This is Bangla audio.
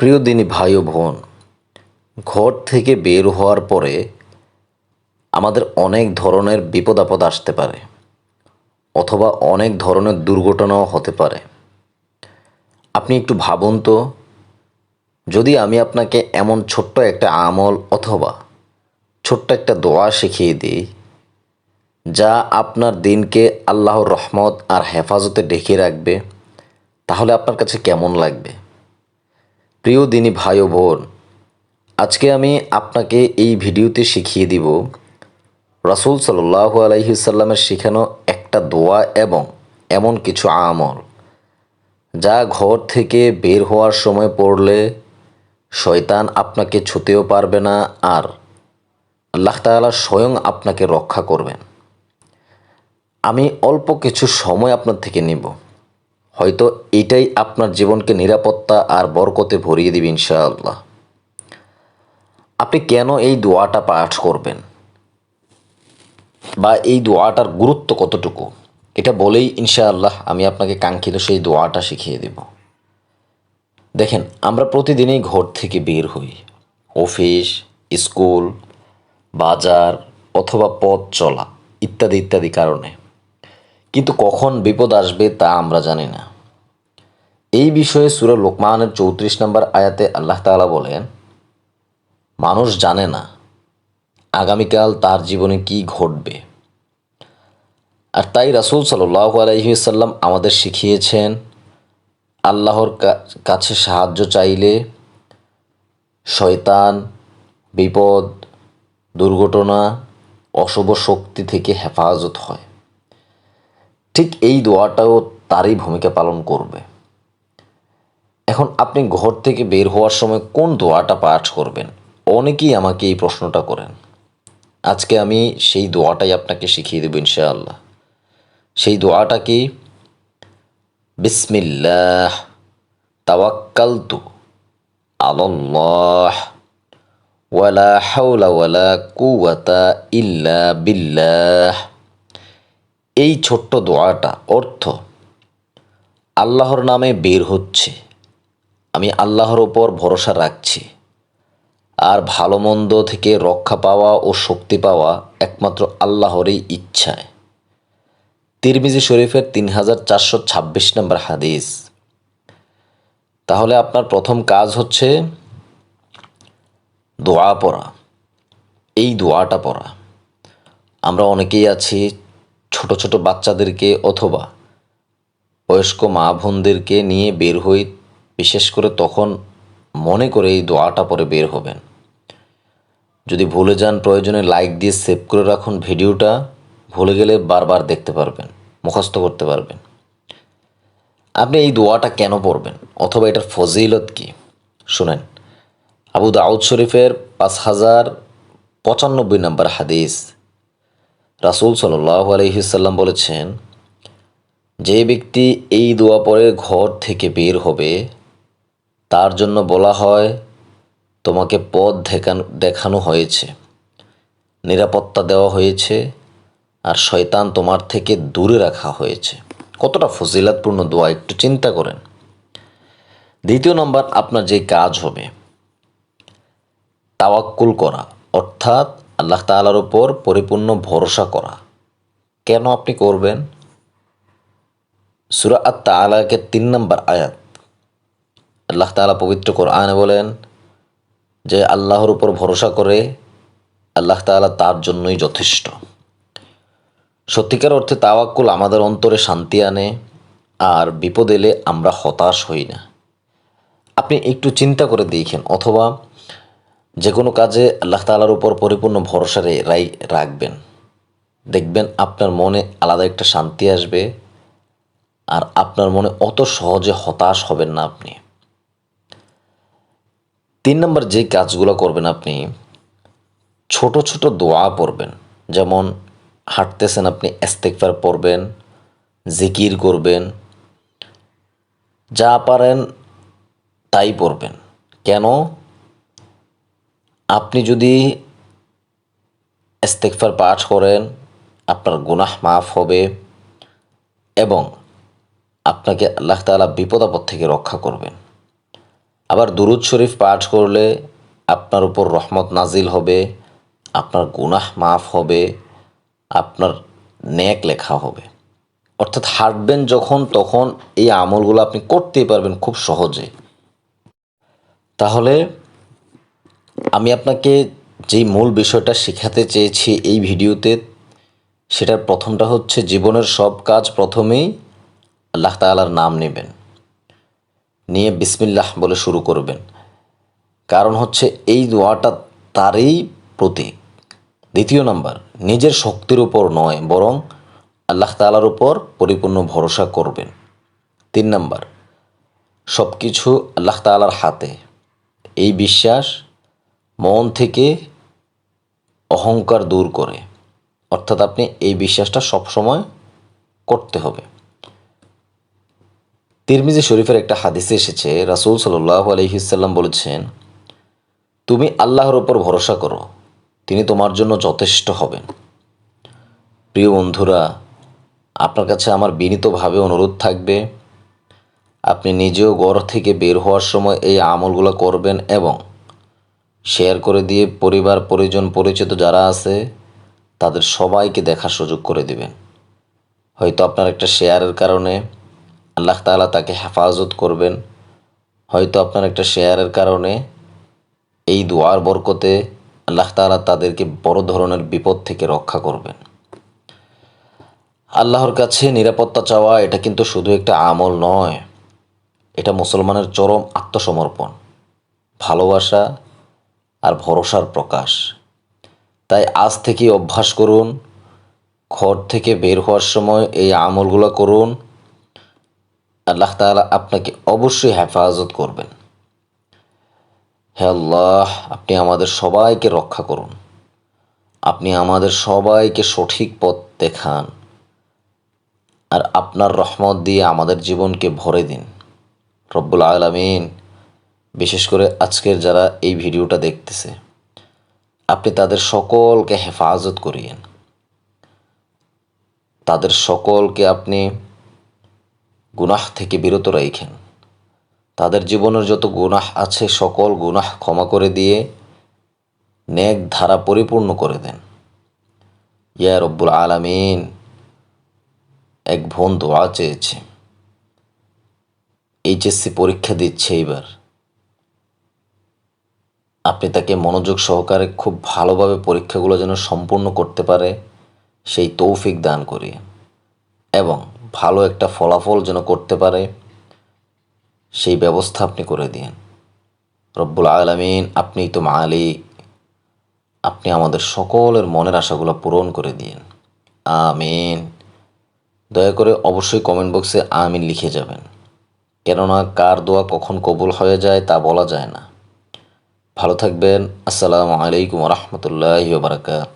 প্রিয় দিনী ভাই ও বোন, ঘর থেকে বের হওয়ার পরে আমাদের অনেক ধরনের বিপদ আপদ আসতে পারে, অথবা অনেক ধরনের দুর্ঘটনাও হতে পারে। আপনি একটু ভাবুন তো, যদি আমি আপনাকে এমন ছোট্ট একটা আমল অথবা ছোট্ট একটা দোয়া শিখিয়ে দিই, যা আপনার দিনকে আল্লাহর রহমত আর হেফাজতে ঢেকে রাখবে, তাহলে আপনার কাছে কেমন লাগবে? প্রিয় দিনী ভাই বোন, আজকে আমি আপনাকে এই ভিডিওতে শিখিয়ে দিব, রাসূল সাল্লাহ আলহিসাল্লামের শেখানো একটা দোয়া এবং এমন কিছু আমল, যা ঘর থেকে বের হওয়ার সময় পড়লে শয়তান আপনাকে ছুতেও পারবে না আর আল্লাহ তাআলা স্বয়ং আপনাকে রক্ষা করবেন। আমি অল্প কিছু সময় আপনার থেকে নিব। হয়তো এটাই আপনার জীবনকে নিরাপত্তা আর বরকতে ভরিয়ে দিবে ইনশাআল্লাহ। আপনি কেন এই দোয়াটা পাঠ করবেন? বা এই দোয়াটার গুরুত্ব কতটুকু? এটা বলেই ইনশাআল্লাহ আমি আপনাকে কাঙ্ক্ষিত সেই দোয়াটা শিখিয়ে দেব। দেখেন, আমরা প্রতিদিনই ঘর থেকে বের হই। অফিস, স্কুল, বাজার অথবা পথ চলা ইত্যাদি ইত্যাদি কারণে। কিন্তু কখন বিপদ আসবে তা আমরা জানি না। এই বিষয়ে সুরা লোকমানের চৌত্রিশ নম্বর আয়াতে আল্লাহ তাআলা বলেন, মানুষ জানে না আগামীকাল তার জীবনে কি ঘটবে। আর তাই রাসূল সাল্লাহ আলহিসাল্লাম আমাদের শিখিয়েছেন, আল্লাহর কাছে সাহায্য চাইলে শয়তান, বিপদ, দুর্ঘটনা, অশুভ শক্তি থেকে হেফাজত হয়। ঠিক এই দোয়াটাও তারই ভূমিকা পালন করবে। এখন আপনি ঘর থেকে বের হওয়ার সময় কোন দোয়াটা পাঠ করবেন? অনেকেই আমাকে এই প্রশ্নটা করেন। আজকে আমি সেই দোয়াটাই আপনাকে শিখিয়ে দেব ইনশাআল্লাহ। সেই দোয়াটা কি? বিসমিল্লাহ, তাওয়াক্কালতু আলাল্লাহ, ওয়ালা হাওলা ওয়ালা কুওয়াতা ইল্লা বিল্লাহ। এই ছোট্ট দোয়াটা অর্থ আল্লাহর নামে বের হচ্ছে। আমি আল্লাহর ওপর ভরসা রাখছি। আর ভালো মন্দ থেকে রক্ষা পাওয়া ও শক্তি পাওয়া একমাত্র আল্লাহরই ইচ্ছায়। তিরমিজি শরীফের তিন হাজার চারশো ছাব্বিশ নম্বর হাদিস। তাহলে আপনার প্রথম কাজ হচ্ছে দোয়া পড়া। এই দোয়াটা পড়া। আমরা অনেকেই আছি ছোট ছোট বাচ্চাদেরকে অথবা বয়স্ক মা বোনদেরকে নিয়ে বের হই বিশেষ করে তখন মনে করে এই দোয়াটা পরে বের হবেন। যদি ভুলে যান, প্রয়োজনে লাইক দিয়ে সেভ করে রাখুন ভিডিওটা। ভুলে গেলে বারবার দেখতে পারবেন, মুখস্থ করতে পারবেন। আপনি এই দোয়াটা কেন পড়বেন? অথবা এটার ফজিলত কি? শুনেন, আবু দাউদ শরীফের পাঁচ হাজার পঁচানব্বই নম্বর হাদিস। রাসূল সাল্লাহ আলহিসাল্লাম বলেছেন, যে ব্যক্তি এই দোয়া পরে ঘর থেকে বের হবে তার জন্য বলা হয়, তোমাকে পথ দেখানো দেখানো হয়েছে। নিরাপত্তা দেওয়া হয়েছে আর শয়তান তোমার থেকে দূরে রাখা হয়েছে। কতটা ফজিলাতপূর্ণ দোয়া, একটু চিন্তা করেন। দ্বিতীয় নম্বর, আপনার যে কাজ হবে, তাওয়াক্কুল করা, অর্থাৎ আল্লাহ তাআলার উপর পরিপূর্ণ ভরসা করা। কেন আপনি করবেন? সুরা আত তালাকে তিন নম্বর আয়াত। আল্লাহ তাআলা পবিত্র কোরআনে বলেন যে আল্লাহর উপর ভরসা করে আল্লাহ তাআলা তার জন্যই যথেষ্ট। সত্যিকার অর্থে তাওয়াক্কুল আমাদের অন্তরে শান্তি আনে, আর বিপদ এলে আমরা হতাশ হই না। আপনি একটু চিন্তা করে দেখেন, অথবা যে কোনো কাজে আল্লাহ তাআলার উপর পরিপূর্ণ ভরসা রাই- রাখবেন। দেখবেন আপনার মনে আলাদা একটা শান্তি আসবে, আর আপনার মনে অত সহজে হতাশ হবেন না আপনি। তিন নম্বর যে কাজগুলো করবেন আপনি, ছোট ছোট দোয়া পড়বেন। যেমন, হাঁটতেছেন আপনি এস্তেকফার পড়বেন, জিকির করবেন, যা পারেন তাই পড়বেন। কেন? আপনি যদি ইস্তেগফার পাঠ করেন, আপনার গুনাহ মাফ হবে এবং আপনাকে আল্লাহ তাআলা বিপদ আপদ থেকে রক্ষা করবেন। আবার দুরুদ শরীফ পাঠ করলে আপনার উপর রহমত নাজিল হবে, আপনার গুনাহ মাফ হবে, আপনার ন্যাক লেখা হবে। অর্থাৎ হাঁটবেন যখন, তখন এই আমলগুলো আপনি করতেই পারবেন খুব সহজে। তাহলে আমি আপনাকে যেই মূল বিষয়টা শেখাতে চেয়েছি এই ভিডিওতে, সেটার প্রথমটা হচ্ছে জীবনের সব কাজ প্রথমেই আল্লাহ তাআলার নাম নেবেন। নিয়ে বিসমিল্লাহ বলে শুরু করবেন। কারণ হচ্ছে এই দোয়াটা তারই প্রতীক। দ্বিতীয় নাম্বার, নিজের শক্তির উপর নয়, বরং আল্লাহ তাআলার উপর পরিপূর্ণ ভরসা করবেন। তিন নাম্বার সব কিছু আল্লাহ তাআলার হাতে। এই বিশ্বাস মন থেকে অহংকার দূর করে। অর্থাৎ আপনি এই বিশ্বাসটা সবসময় করতে হবে। তিরমিজি শরীফের একটা হাদিসে এসেছে, রাসূল সাল্লাহ আলহিসাল্লাম বলেছেন, তুমি আল্লাহর ওপর ভরসা করো, তিনি তোমার জন্য যথেষ্ট হবেন। প্রিয় বন্ধুরা, আপনার কাছে আমার বিনীতভাবে অনুরোধ থাকবে, আপনি নিজেও ঘর থেকে বের হওয়ার সময় এই আমলগুলো করবেন এবং শেয়ার করে দিয়ে পরিবার, পরিজন, পরিচিত যারা আছে, তাদের সবাইকে দেখার সুযোগ করে দিবেন। হয়তো আপনার একটা শেয়ারের কারণে আল্লাহ তাআলা তাকে হেফাজত করবেন। হয়তো আপনার একটা শেয়ারের কারণে এই দোয়ার বরকতে আল্লাহ তাআলা তাদেরকে বড় ধরনের বিপদ থেকে রক্ষা করবেন। আল্লাহর কাছে নিরাপত্তা চাওয়া এটা কিন্তু শুধু একটা আমল নয়, এটা মুসলমানের চরম আত্মসমর্পণ, ভালোবাসা আর ভরসার প্রকাশ। তাই আজ থেকেই অভ্যাস করুন, ঘর থেকে বের হওয়ার সময় এই আমলগুলো করুন আল্লাহ তাআলা আপনাকে অবশ্যই হেফাজত করবেন। হে আল্লাহ, আপনি আমাদের সবাইকে রক্ষা করুন। আপনি আমাদের সবাইকে সঠিক পথ দেখান। আর আপনার রহমত দিয়ে আমাদের জীবনকে ভরে দিন। রব্বুল আলমিন, বিশেষ করে আজকের যারা এই ভিডিওটা দেখতেছে, আপনি তাদের সকলকে হেফাজত করিয়েন। তাদের সকলকে আপনি গুনাহ থেকে বিরত রেখেন। তাদের জীবনের যত গুনাহ আছে, সকল গুনাহ ক্ষমা করে দিয়ে নেক ধারা পরিপূর্ণ করে দেন। ইয়া রব্বুল আলামিন, এক বোন দোয়া চেয়েছে। এইচএসসি পরীক্ষা দিচ্ছে এইবার। আপনি তাকে মনোযোগ সহকারে খুব ভালোভাবে পরীক্ষাগুলো যেন সম্পূর্ণ করতে পারে, সেই তৌফিক দান করিয়ে এবং ভালো একটা ফলাফল যেন করতে পারে, সেই ব্যবস্থা আপনি করে দিন রব্বুল আলমিন আপনিই তো মালিক আপনি আমাদের সকলের মনের আশাগুলো পূরণ করে দিন আমিন। দয়া করে অবশ্যই কমেন্ট বক্সে আমিন লিখে যাবেন। কেননা কার দোয়া কখন কবুল হয়ে যায় তা বলা যায় না। ভালো থাকবেন। আসসালামু আলাইকুম রহমতুল্লাহ বারকাত